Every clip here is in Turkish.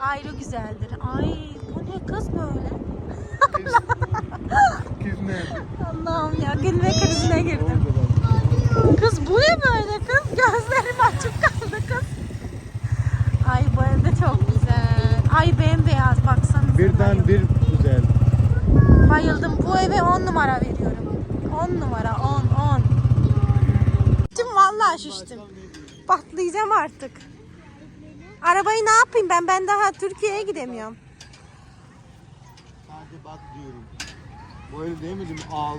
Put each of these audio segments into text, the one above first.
ayrı güzeldir. Ay bu ne kız böyle? Kız, nerede? Allah'ım ya gülme krizine girdim. Kız bu ne böyle kız? Gözlerim açık kaldı kız. Ay bu evde çok güzel. Ay bembeyaz baksanıza. Birden bir güzel. Bayıldım. Bu eve 10 numara veriyorum. 10 numara 10 10. Şiştim vallahi şiştim. Patlayacağım artık. Arabayı ne yapayım ben? Ben daha Türkiye'ye gidemiyorum. Sadece bak diyorum. Bu öyle değil mi? Al.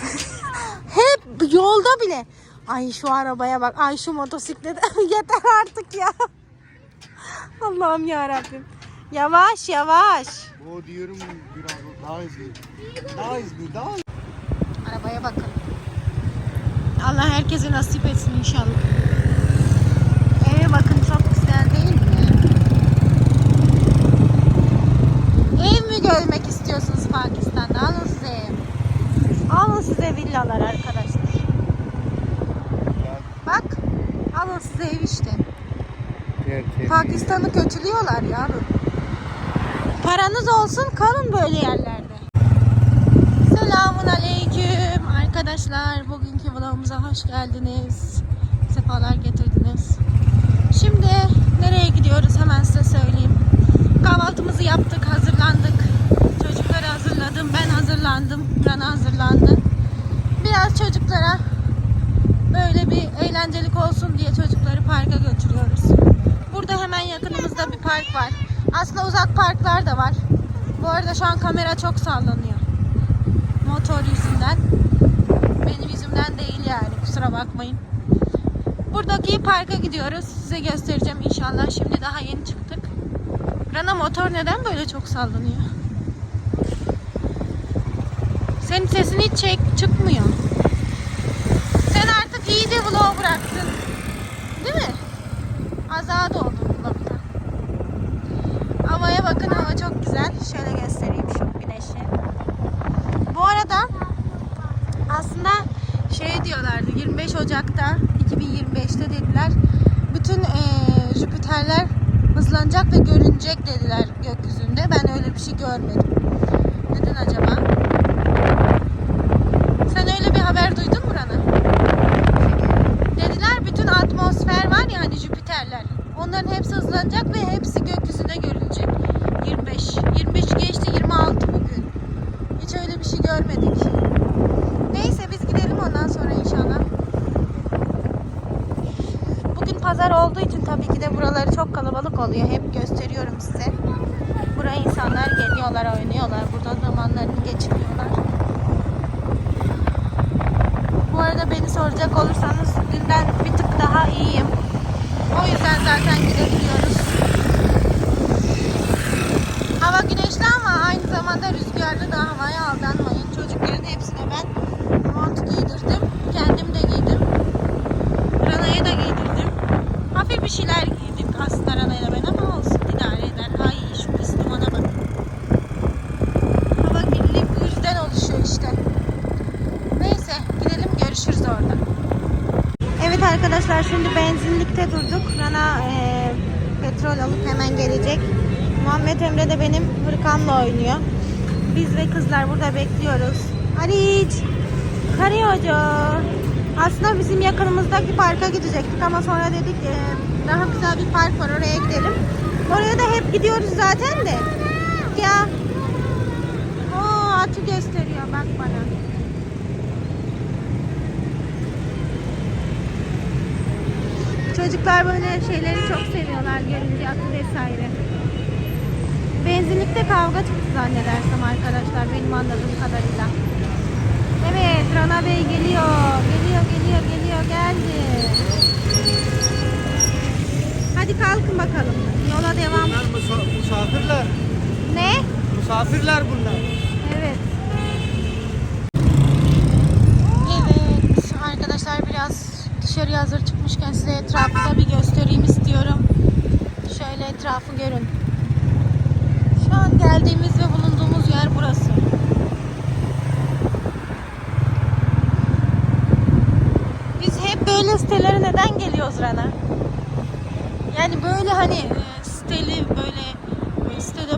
Hep yolda bile. Ay şu arabaya bak. Ay şu motosiklete. Yeter artık ya. Allah'ım ya Rabbim. Yavaş yavaş. Bu diyorum biraz daha hızlı. Daha hızlı, daha hızlı. Arabaya bakın. Allah herkese nasip etsin inşallah. Eve bakın çok güzel değil mi? Ev mi görmek istiyorsunuz Pakistan'da? Alın size ev. Alın size villalar arkadaşlar. Bak. Alın size ev işte. Pakistan'ı kötülüyorlar ya. Paranız olsun kalın böyle yerlerde. Selamun aleyküm arkadaşlar. Bugünkü vlogumuza hoş geldiniz. Sefalar getirdiniz. Şimdi nereye gidiyoruz hemen size söyleyeyim. Kahvaltımızı yaptık, hazırlandık. Çocukları hazırladım, ben hazırlandım. Rana hazırlandı. Biraz çocuklara böyle bir eğlencelik olsun diye çocukları parka götürüyoruz. Burada hemen yakınımızda bir park var. Aslında uzak parklar da var. Bu arada şu an kamera çok sallanıyor. Motor yüzünden. Benim yüzümden değil yani kusura bakmayın. Buradaki parka gidiyoruz. Size göstereceğim inşallah. Şimdi daha yeni çıktık. Rana motor neden böyle çok sallanıyor? Senin sesin hiç çek çıkmıyor. Sen artık iyice vlog bıraktın. Değil mi? Azad oldun vlogda. Havaya bakın hava çok güzel. Şöyle göstereyim şu güneşi. Bu arada aslında şey diyorlardı 25 Ocak'ta 2025'te dediler. Bütün eee Jüpiterler hızlanacak ve görünecek dediler gökyüzünde. Ben öyle bir şey görmedim. Neden acaba? Sen öyle bir haber duydun mu Rana? Dediler bütün atmosfer var ya hani Jüpiterler. Onların hepsi hızlanacak ve hepsi gökyüzünde görülecek. 25. 25 geçti 26 bugün. Hiç öyle bir şey görmedik. Neyse biz gidelim ondan sonra inşallah. Bugün pazar olduğu için tabii ki de buraları çok kalabalık oluyor. Hep gösteriyorum size. Buraya insanlar geliyorlar, oynuyorlar. Burada zamanlarını geçiriyorlar. Bu arada beni soracak olursanız dünden bir tık daha iyiyim. O yüzden zaten gidebiliyoruz. Hava güneşli ama aynı zamanda havaya aldanmayın. Çocukların hepsine ben mont giydirdim. Kendim de giydim. Rana'ya da giydirdim. Hafif bir şeyler giydik aslında Rana'yla ben ama olsun idare eder. Ay şu pis dumana bakın. Hava kirliliği yüzden oluşuyor işte. Neyse gidelim görüşürüz orada. Evet arkadaşlar şimdi benzinlikte durduk. Rana eee, petrol alıp hemen gelecek. Muhammed Emre de benim hırkamla oynuyor. Biz ve kızlar burada bekliyoruz. Haliç. Karıyorcu. Aslında bizim yakınımızdaki parka gidecektik ama sonra dedik eee, daha güzel bir park var oraya gidelim. Oraya da hep gidiyoruz zaten de. Ya. Oo atı gösteriyor bak bana. Çocuklar böyle şeyleri çok seviyorlar. Görünce atı vesaire. Benzinlikte kavga çıktı zannedersem arkadaşlar benim anladığım kadarıyla. Evet Rana Bey geliyor. Geliyor geliyor geliyor geldi. Hadi kalkın bakalım. Yola devam. Bunlar musa- misafirler. Ne? Misafirler bunlar. Evet. Evet arkadaşlar biraz dışarıya hazır çıkmışken size etrafı da bir göstereyim istiyorum. Şöyle etrafı görün. An geldiğimiz ve bulunduğumuz yer burası. Biz hep böyle sitelere neden geliyoruz Rana? Yani böyle hani e, siteli böyle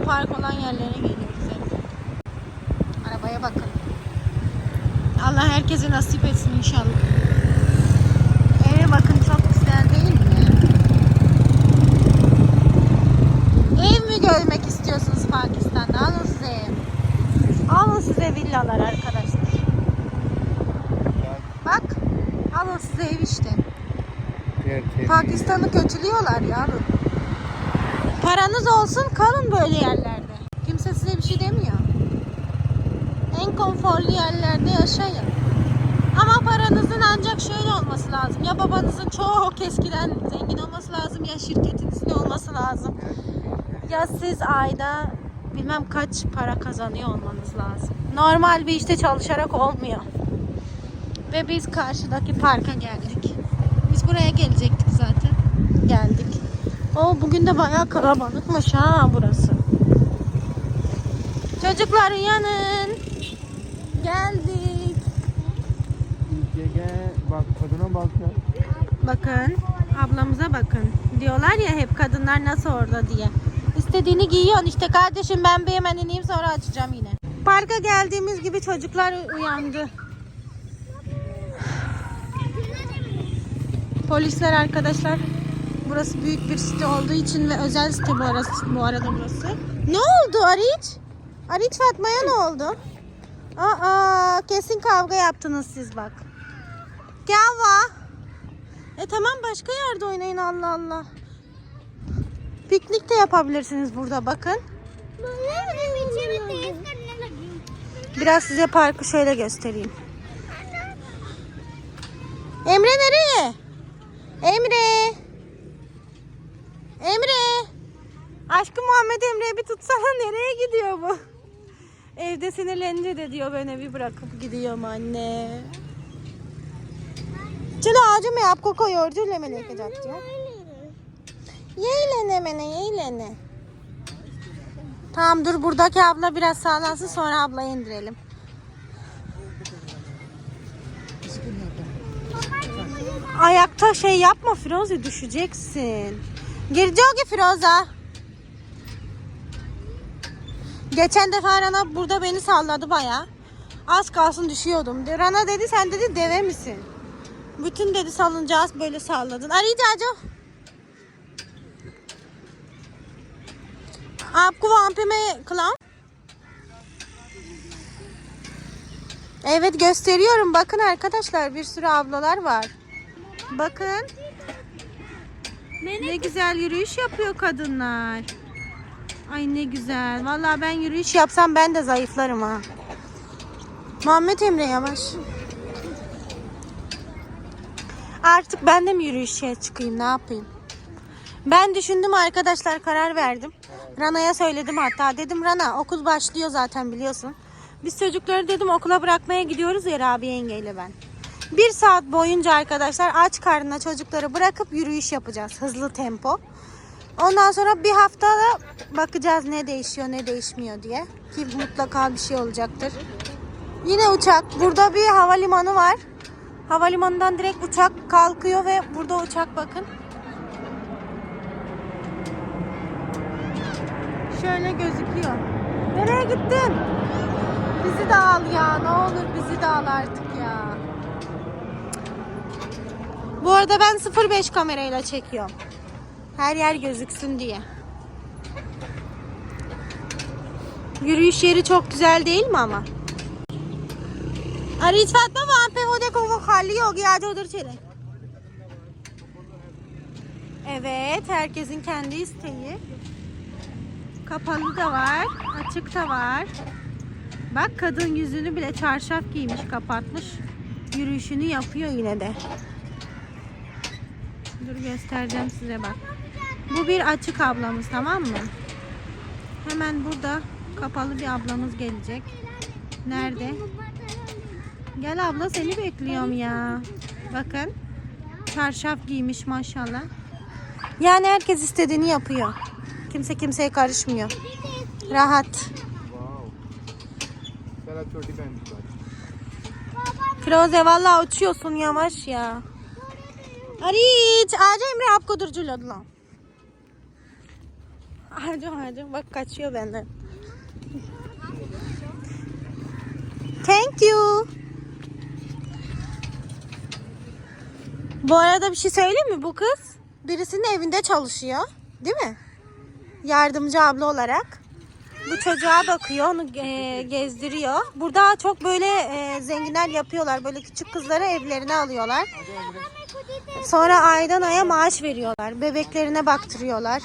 park olan yerlere geliyoruz hep. Arabaya bakın. Allah herkese nasip etsin inşallah. Eve bakın çok güzel değil mi? Ev mi görmek istiyorsunuz Pakistan'da? Alın size. Alın size villalar arkadaşlar. Bak. Alın size ev işte. Pakistan'ı kötülüyorlar yavrum. Paranız olsun kalın böyle yerlerde. Kimse size bir şey demiyor. En konforlu yerlerde yaşayın. Ama paranızın ancak şöyle olması lazım. Ya babanızın çok eskiden zengin olması lazım ya şirketinizin olması lazım. Ya siz ayda bilmem kaç para kazanıyor olmanız lazım. Normal bir işte çalışarak olmuyor. Ve biz karşıdaki parka geldik. Biz buraya gelecektik zaten. Geldik. O bugün de bayağı kalabalıkmış ha burası. Çocuklar uyanın. Geldik. Gege bak kadına bak ya. Bakın ablamıza bakın. Diyorlar ya hep kadınlar nasıl orada diye. İstediğini giyiyorsun işte kardeşim ben bir hemen ineyim sonra açacağım yine. Parka geldiğimiz gibi çocuklar uyandı. Polisler arkadaşlar. Burası büyük bir site olduğu için ve özel site bu, arası, bu arada burası. Ne oldu Ariç? Ariç Fatma'ya ne oldu? Aa, kesin kavga yaptınız siz bak. Gel va. E tamam başka yerde oynayın Allah Allah. Piknik de yapabilirsiniz burada bakın. Biraz size parkı şöyle göstereyim. Emre nereye? Emre. Emre. Aşkım Muhammed Emre'yi bir tutsana nereye gidiyor bu? Evde sinirlenince de diyor beni bir bırakıp gidiyorum anne. Çile ağacı mı yap? Koko yorucu ile melek edecek diyor. Yeğlene mene yeğlene. Tamam dur buradaki abla biraz sağlansın sonra ablayı indirelim. Ayakta şey yapma Firoze düşeceksin. Gireceğim ki Firoza. Geçen defa Rana burada beni salladı baya. Az kalsın düşüyordum. Rana dedi sen dedi deve misin? Bütün dedi salıncağız böyle salladın. Arayacağım. आपको वहाँ पे मैं खिलाऊं? Evet gösteriyorum. Bakın arkadaşlar bir sürü ablalar var. Bakın. Ne güzel yürüyüş yapıyor kadınlar. Ay ne güzel. Vallahi ben yürüyüş yapsam ben de zayıflarım ha. Muhammed Emre yavaş. Artık ben de mi yürüyüşe çıkayım ne yapayım? Ben düşündüm arkadaşlar karar verdim. Rana'ya söyledim hatta dedim Rana okul başlıyor zaten biliyorsun. Biz çocukları dedim okula bırakmaya gidiyoruz ya Rabia yengeyle ben. Bir saat boyunca arkadaşlar aç karnına çocukları bırakıp yürüyüş yapacağız hızlı tempo. Ondan sonra bir haftada bakacağız ne değişiyor ne değişmiyor diye. Ki mutlaka bir şey olacaktır. Yine uçak. Burada bir havalimanı var. Havalimanından direkt uçak kalkıyor ve burada uçak bakın. Şöyle gözüküyor. Nereye gittin? Bizi de al ya. Ne olur bizi de al artık ya. Bu arada ben 05 kamerayla çekiyorum. Her yer gözüksün diye. Yürüyüş yeri çok güzel değil mi ama? अरे इस बात में वहाँ पे वो देखो वो खाली हो गया आज उधर चले Evet, herkesin kendi isteği. Kapalı da var, açık da var. Bak kadın yüzünü bile çarşaf giymiş, kapatmış. Yürüyüşünü yapıyor yine de. Dur göstereceğim size bak. Bu bir açık ablamız tamam mı? Hemen burada kapalı bir ablamız gelecek. Nerede? Gel abla seni bekliyorum ya. Bakın. Çarşaf giymiş maşallah. Yani herkes istediğini yapıyor. Kimse kimseye karışmıyor. Rahat. Firoze valla uçuyorsun yavaş ya. Ariç ağaca Emre apko durculadı lan. Ağaca ağaca bak kaçıyor benden. Thank you. Bu arada bir şey söyleyeyim mi? Bu kız birisinin evinde çalışıyor. Değil mi? Yardımcı abla olarak. Bu çocuğa bakıyor, onu e, gezdiriyor. Burada çok böyle e, zenginler yapıyorlar. Böyle küçük kızları evlerine alıyorlar. Sonra aydan aya maaş veriyorlar. Bebeklerine baktırıyorlar.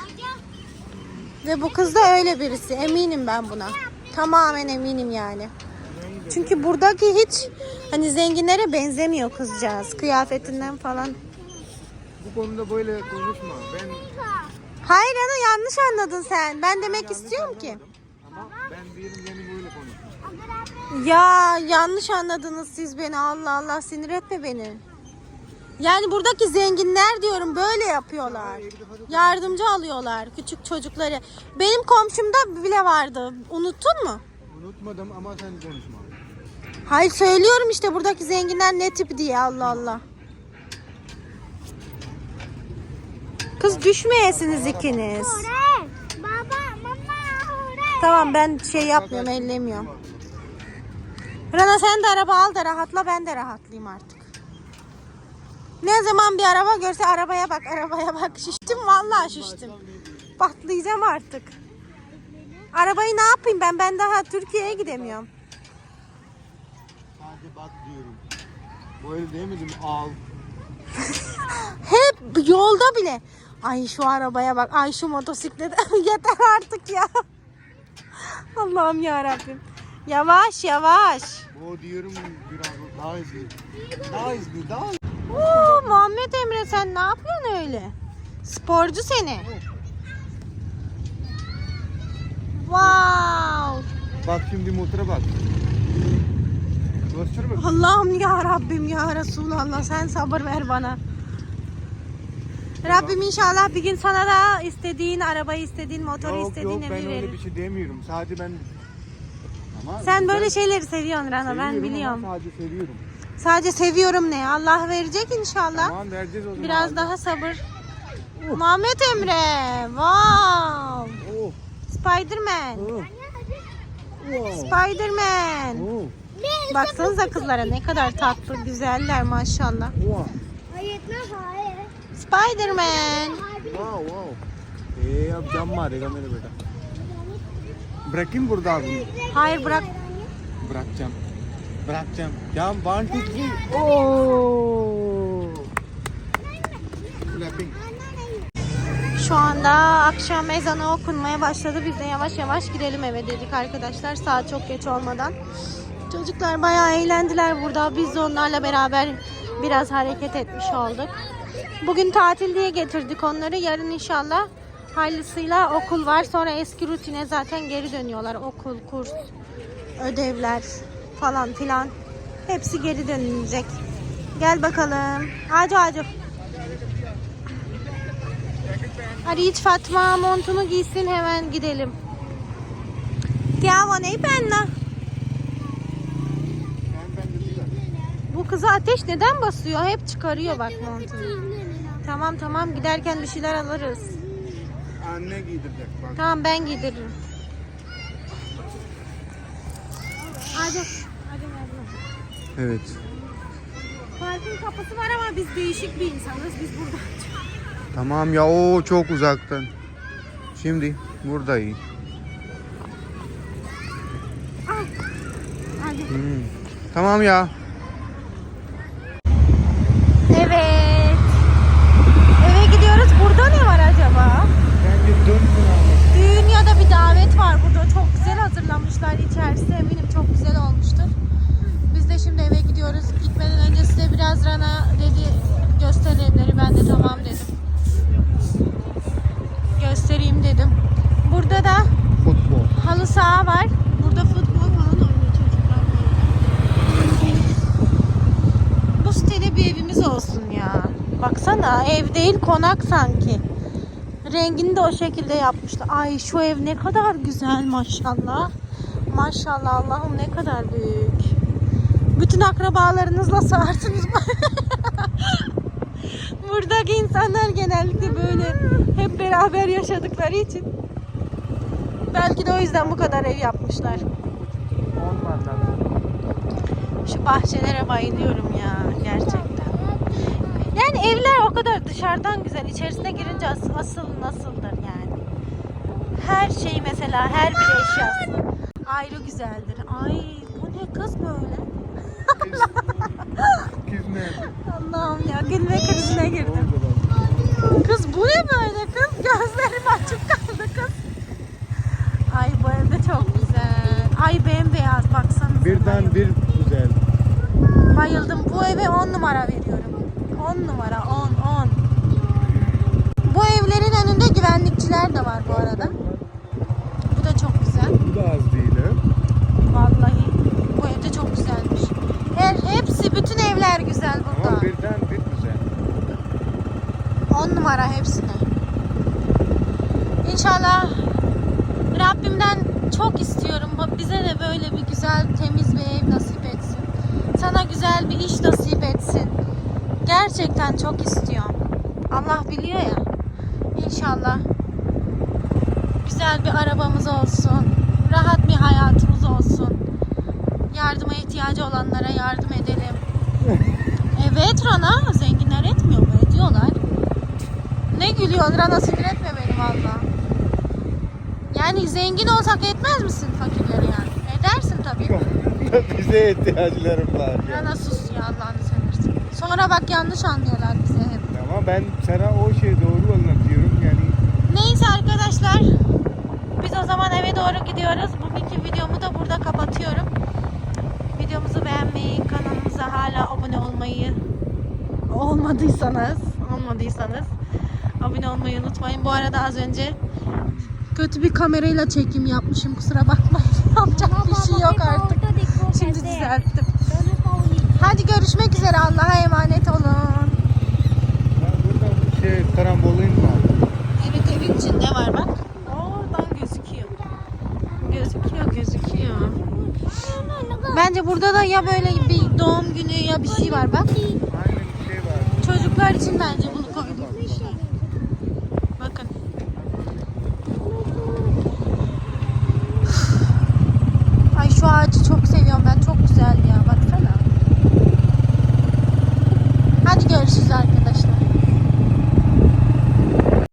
Ve bu kız da öyle birisi. Eminim ben buna. Tamamen eminim yani. Çünkü buradaki hiç hani zenginlere benzemiyor kızcağız. Kıyafetinden falan. Bu konuda böyle konuşma. Ben Hayır ana yanlış anladın sen. Ben demek istiyorum ki. ama ben diyelim yani böyle konuşma. Ya yanlış anladınız siz beni. Allah Allah sinir etme beni. Yani buradaki zenginler diyorum böyle yapıyorlar. Yardımcı alıyorlar küçük çocukları. Benim komşumda bile vardı. Unuttun mu? Unutmadım ama sen konuşma. Hayır söylüyorum işte buradaki zenginler ne tip diye Allah Allah. Kız düşmeyesiniz ikiniz. Hore. Baba, mama, hore. Tamam ben şey yapmıyorum ellemiyorum. Rana sen de araba al da rahatla ben de rahatlayayım artık. Ne zaman bir araba görse arabaya bak arabaya bak şiştim vallahi şiştim. Patlayacağım artık. Arabayı ne yapayım ben ben daha Türkiye'ye gidemiyorum. Sadece bak diyorum. Böyle demedim al. Hep yolda bile. Ay şu arabaya bak. Ay şu motosiklete. Yeter artık ya. Allah'ım ya Rabbim. Yavaş yavaş. Bu diyorum biraz daha hızlı. Daha hızlı, daha hızlı. Oo, Muhammed Emre sen ne yapıyorsun öyle? Sporcu seni. Wow. Bak şimdi motora bak. Göster bak. Allah'ım ya Rabbim ya Resulallah sen sabır ver bana. Rabbim inşallah bir gün sana da istediğin arabayı, istediğin motoru, Yok istediğin yok ben evi öyle verir. bir şey demiyorum. Sadece ben... Ama Sen böyle ben şeyleri seviyorsun Rana ben biliyorum. Ama sadece seviyorum. Sadece seviyorum ne? Allah verecek inşallah. Tamam vereceğiz o zaman. Biraz daha sabır. Muhammed Emre. Wow. Oh, Spiderman. oh. Wow. Spiderman. Oh, Baksanıza kızlara ne kadar tatlı, güzeller maşallah. wow. Hayır, ne hayır. Spiderman. Wow, wow. ए अब जम मारेगा मेरे बेटा breaking burada abi. Hayır bırak. Bırakacağım. Bırakacağım. Jam 1 2 3. Oo. Clapping. Şu anda akşam ezanı okunmaya başladı. Biz de yavaş yavaş gidelim eve dedik arkadaşlar. Saat çok geç olmadan. Çocuklar bayağı eğlendiler burada. Biz de onlarla beraber biraz hareket etmiş olduk. Bugün tatil diye getirdik onları. Yarın inşallah hayırlısıyla okul var. Sonra eski rutine zaten geri dönüyorlar. Okul, kurs, ödevler falan filan. Hepsi geri dönülecek. Gel bakalım. Hadi. Hadi hiç Fatma montunu giysin hemen gidelim. Tiamo ne penna? Bu kıza ateş neden basıyor? Hep çıkarıyor bak montunu. Tamam tamam giderken bir şeyler alırız. Anne giydirecek bak. Tamam ben giydiririm. Hadi. Evet. Parkın kapısı var ama biz değişik bir insanız. Biz burada. Tamam ya o çok uzaktan. Şimdi buradayım. Hadi. Hmm. Tamam ya. Evet. Eve gidiyoruz. Burada ne var acaba? Bence dönsün abi. Düğün ya da bir davet var burada. Çok güzel hazırlamışlar içerisi. Eminim çok güzel olmuştur. Biz de şimdi eve gidiyoruz. Gitmeden önce size biraz Rana dedi göster evleri. Ben de tamam dedim. Göstereyim dedim. Burada da Futbol. halı saha var. Burada futbol falan oynuyor çocuklar. Bu sitede bir evimiz olsun ya. Baksana ev değil konak sanki. Rengini de o şekilde yapmışlar. Ay şu ev ne kadar güzel maşallah. Maşallah Allah'ım ne kadar büyük. Bütün akrabalarınızla sığarsınız. Buradaki insanlar genellikle böyle hep beraber yaşadıkları için Belki de o yüzden bu kadar ev yapmışlar. 10 var lan. Şu bahçelere bayılıyorum ya gerçekten. Evler o kadar dışarıdan güzel. İçerisine girince as- asıl nasıldır yani. Her şey mesela her bir eşyası ayrı güzeldir. Ay bu ne kız böyle? Kız nerede? Allah'ım ya gülme krizine girdim. Kız bu ne böyle kız? Gözlerim açık kaldı kız. Ay bu evde çok güzel. Ay bembeyaz baksanıza. Birden bir güzel. Bayıldım. Bu eve 10 numara veriyorum. 10 numara 10 10. Bu evlerin önünde güvenlikçiler de var bu arada. Bu da çok güzel. Bu da az değil ha. Vallahi bu evde çok güzelmiş. Her hepsi bütün evler güzel burada. Ama birden bir güzel. 10 numara hepsine. İnşallah Rabbimden çok istiyorum. Bize de böyle bir güzel temiz bir ev nasip etsin. Sana güzel bir iş nasip. Gerçekten çok istiyorum. Allah biliyor ya. İnşallah güzel bir arabamız olsun. Rahat bir hayatımız olsun. Yardıma ihtiyacı olanlara yardım edelim. Evet Rana, zenginler etmiyor mu? Ediyorlar. Ne gülüyorsun Rana sinir etme beni valla. Yani zengin olsak etmez misin fakirleri yani? Edersin tabii. Bize ihtiyaclarım var. Rana sus ya Allah'ını. Sonra bak yanlış anlıyorlar bize hep. Ama ben sana o şey doğru anlatıyorum yani. Neyse arkadaşlar. Biz o zaman eve doğru gidiyoruz. Bugünkü videomu da burada kapatıyorum. Videomuzu beğenmeyi, kanalımıza hala abone olmayı olmadıysanız, olmadıysanız abone olmayı unutmayın. Bu arada az önce kötü bir kamerayla çekim yapmışım. Kusura bakmayın. Yapacak bir şey yok artık. Şimdi düzelttim. Hadi görüşmek üzere. Allah'a emanet olun. Ya burada şey karambolin var. Evet evin içinde var bak. Oradan gözüküyor. Gözüküyor gözüküyor. Bence burada da ya böyle bir doğum günü ya bir şey var bak. Aynen bir şey var. Çocuklar için bence